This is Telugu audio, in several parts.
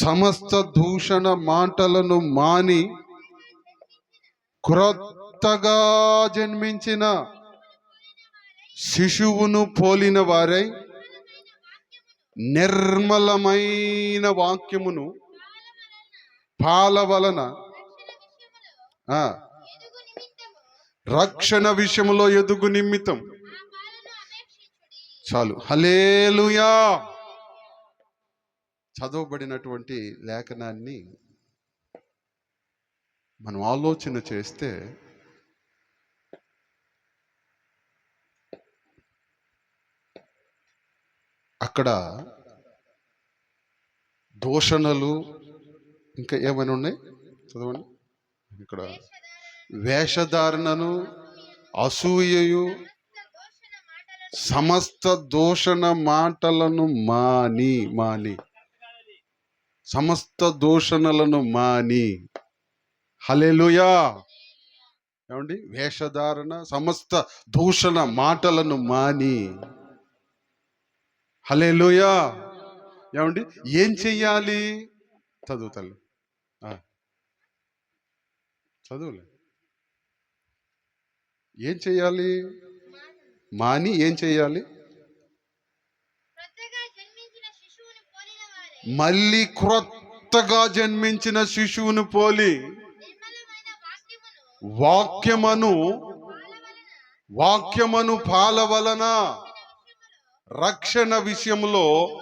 సమస్త దూషణ మాటలను మాని క్రొత్తగా జన్మించిన శిశువును పోలిన వారై నిర్మలమైన వాక్యమును పాల వలన రక్షణ విషయంలో ఎదుగు నిమిత్తం. చాలు. హలేలుయా చదవబడినటువంటి లేఖనాన్ని మనం ఆలోచన చేస్తే అక్కడ దూషణలు ఇంకా ఏమైనా ఉన్నాయి? చదవండి. ఇక్కడ వేషధారణను అసూయయు సమస్త దూషణ మాటలను మాని మాని. సమస్త దూషణలను మాని. హలెలుయా ఏమండి? వేషధారణ సమస్త దూషణ మాటలను మాని. హలెలుయా ఏమండి? ఏం చెయ్యాలి? చదువు తల్లి చదువులే. ఏం చెయ్యాలి? మాని ఏం చెయ్యాలి క్రొత్తగా జన్మించిన శిశువుని పోలిన వారే మళ్ళీ క్రొత్తగా జన్మించిన శిశువును పోలి వాక్యమును వాక్యమను పాల వలన రక్షణ నిమిత్తము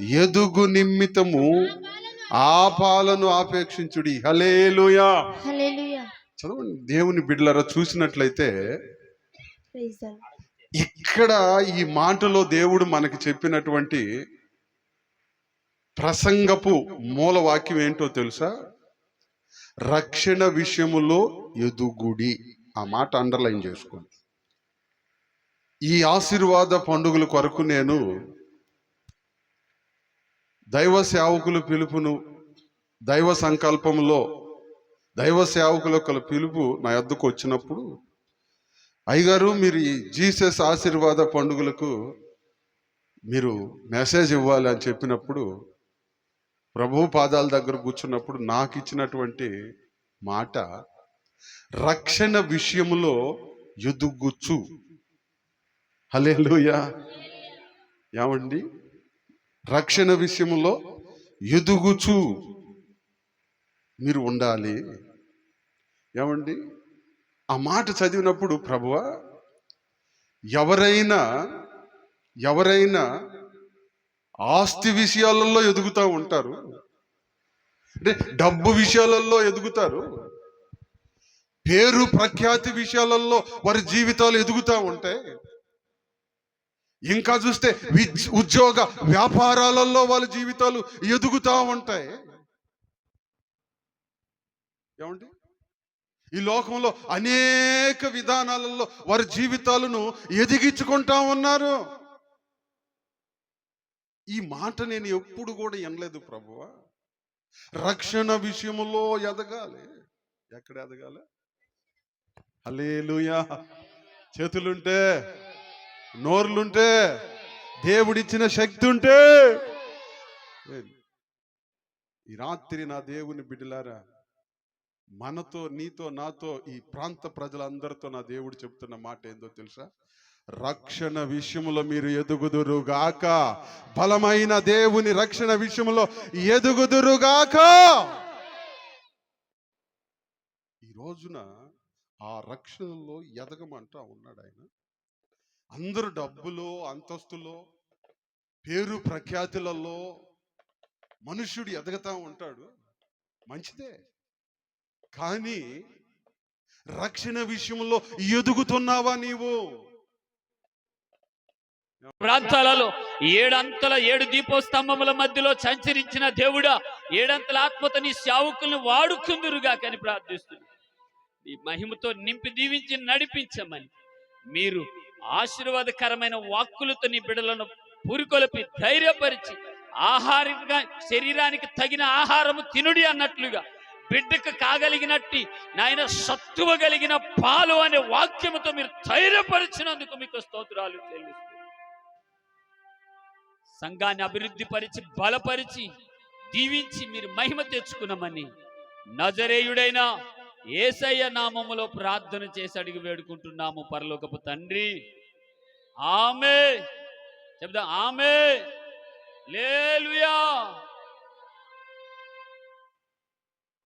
ఎదుగు నిమిత్తము ఆ పాలను ఆపేక్షించుడి. హలేలుయా చదవండి. దేవుని బిడ్డలరా చూసినట్లయితే ఇక్కడ ఈ మాటలో దేవుడు మనకి చెప్పినటువంటి ప్రసంగపు మూల వాక్యం ఏంటో తెలుసా? రక్షణ విషయములో ఎదుగుడి. ఆ మాట అండర్లైన్ చేసుకోండి. ఈ ఆశీర్వాద పండుగల కొరకు నేను దైవ సేవకుల పిలుపును దైవ సంకల్పంలో దైవ సేవకుల యొక్క పిలుపు నా ఎద్దుకు వచ్చినప్పుడు అయ్యగారు మీరు ఈ జీసస్ ఆశీర్వాద పండుగలకు మీరు మెసేజ్ ఇవ్వాలి అని చెప్పినప్పుడు ప్రభు పాదాల దగ్గర కూర్చున్నప్పుడు నాకు ఇచ్చినటువంటి మాట రక్షణ విషయములో ఎదుగుచ్చు హలేలుయా ఏమండి? రక్షణ విషయంలో ఎదుగుచు. మీరు ఉండాలి. ఏమండి? ఆ మాట చదివినప్పుడు ప్రభువ ఎవరైనా ఎవరైనా ఆస్తి విషయాలలో ఎదుగుతూ ఉంటారు. అంటే డబ్బు విషయాలలో ఎదుగుతారు. పేరు ప్రఖ్యాతి విషయాలలో వారి జీవితాలు ఎదుగుతూ ఉంటాయి. ఇంకా చూస్తే ఉద్యోగ వ్యాపారాలలో వాళ్ళ జీవితాలు ఎదుగుతూ ఉంటాయి. ఏమండి? ఈ లోకంలో అనేక విధానాలలో వారి జీవితాలను ఎదిగించుకుంటా ఉన్నారు. ఈ మాట నేను ఎప్పుడు కూడా వినలేదు ప్రభువా. రక్షణ విషయంలో ఎదగాలి. ఎక్కడ ఎదగాలి? హలేలుయా చేతులుంటే నోర్లుంటే దేవుడిచ్చిన శక్తి ఉంటే ఈ రాత్రి నా దేవుని బిడ్డలారా మనతో నీతో నాతో ఈ ప్రాంత ప్రజలందరితో నా దేవుడు చెప్తున్న మాట ఏందో తెలుసా? రక్షణ విషయములో మీరు ఎదుగుదురుగాక. బలమైన దేవుని రక్షణ విషయంలో ఎదుగుదురుగాక. ఈ రోజున ఆ రక్షణలో ఎదగమంటా ఉన్నాడు ఆయన. అందరూ డబ్బులో అంతస్తులో పేరు ప్రఖ్యాతులలో మనుష్యుడు ఎదగతా ఉంటాడు. మంచిదే. కానీ రక్షణ విషయంలో ఎదుగుతున్నావా నీవు? ప్రాంతాలలో ఏడంతల ఏడు దీపోస్తంభముల మధ్యలో సంచరించిన దేవుడా ఏడంతల ఆత్మతో నీ సేవకుల్ని వాడుకుందురుగా కని ప్రార్థిస్తుంది. నీ మహిమతో నింపి దీవించి నడిపించమని మీరు ఆశీర్వాదకరమైన వాక్కులతో నీ బిడలను పురికొలిపి ధైర్యపరిచి ఆహారంగా శరీరానికి తగిన ఆహారము తినుడి అన్నట్లుగా బిడ్డకు కాగలిగినట్టి నాయన సత్తువ కలిగిన పాలు అనే వాక్యముతో మీరు ధైర్యపరిచినందుకు మీకు స్తోత్రాలు చెల్లిస్తారు సంఘాన్ని అభివృద్ధి పరిచి బలపరిచి దీవించి మీరు మహిమ తెచ్చుకున్నామని నజరేయుడైన ఏసయ్య నామములో ప్రార్థన చేసి అడిగి వేడుకుంటున్నాము. పరలోకపు తండ్రి. ఆమె చెప్దా ఆమె లే